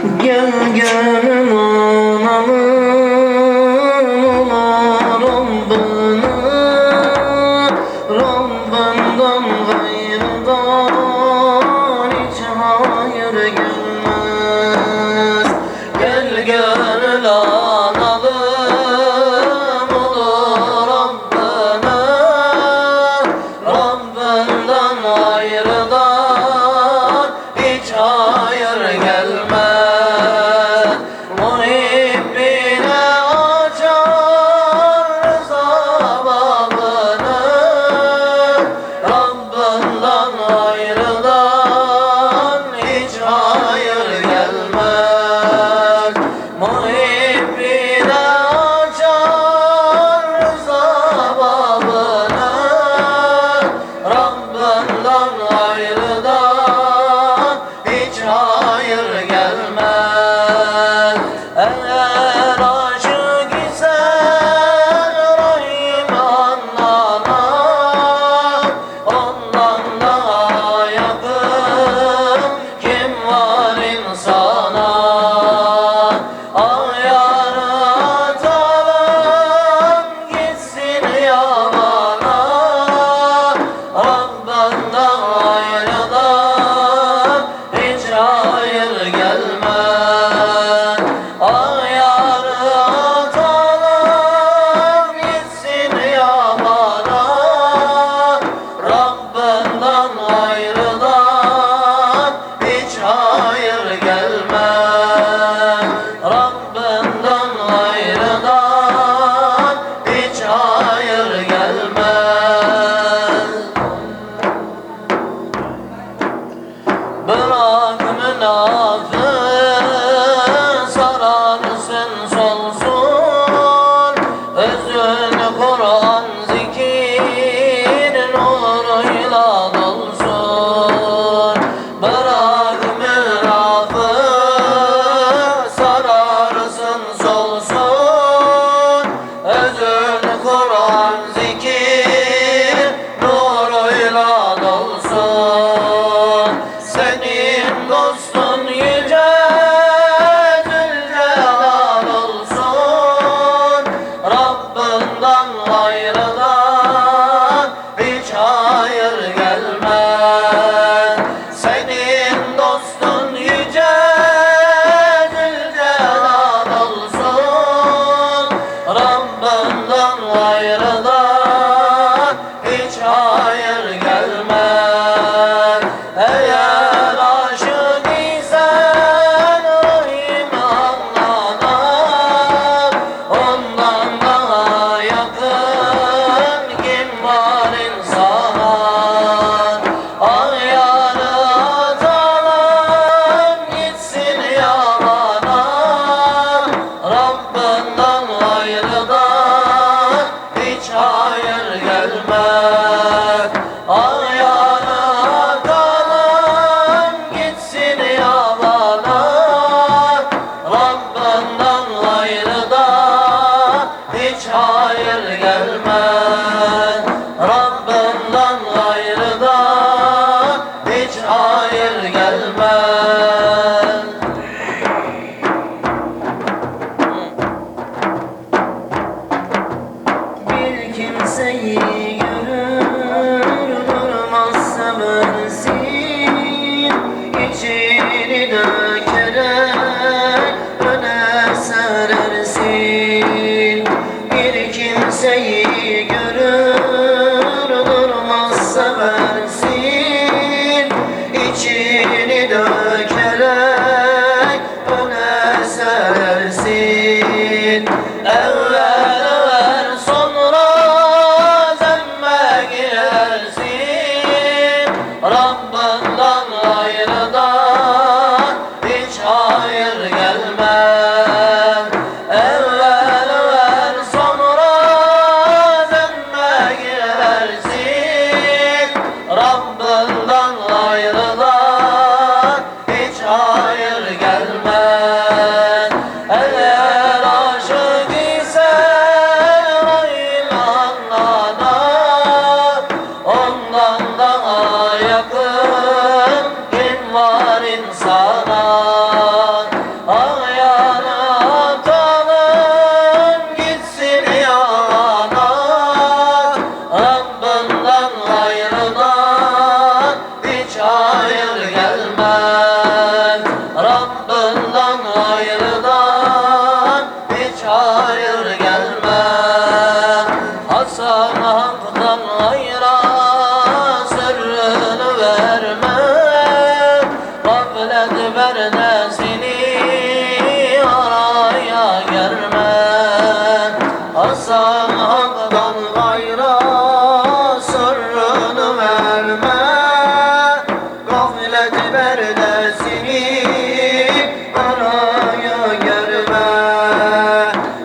Gel gönül analım ola Rabbına Rabbandan gayrıdan hiç hayır gelmez. Gel gönül analım ola Rabbına Rabbandan gayrıdan 好了 Alma. Ramazan.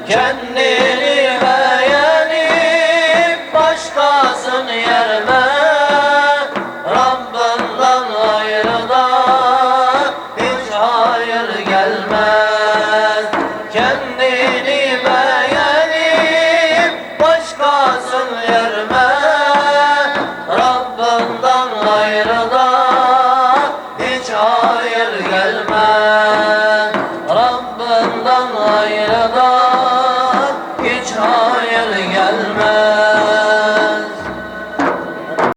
Kendini beğenip başkasını yerme Rabbından ayrı da hiç hayır gelmez. Kendini beğenip başkasını yerme Rabbından ayrı da hiç hayır gelmez. Rabbından ayrı da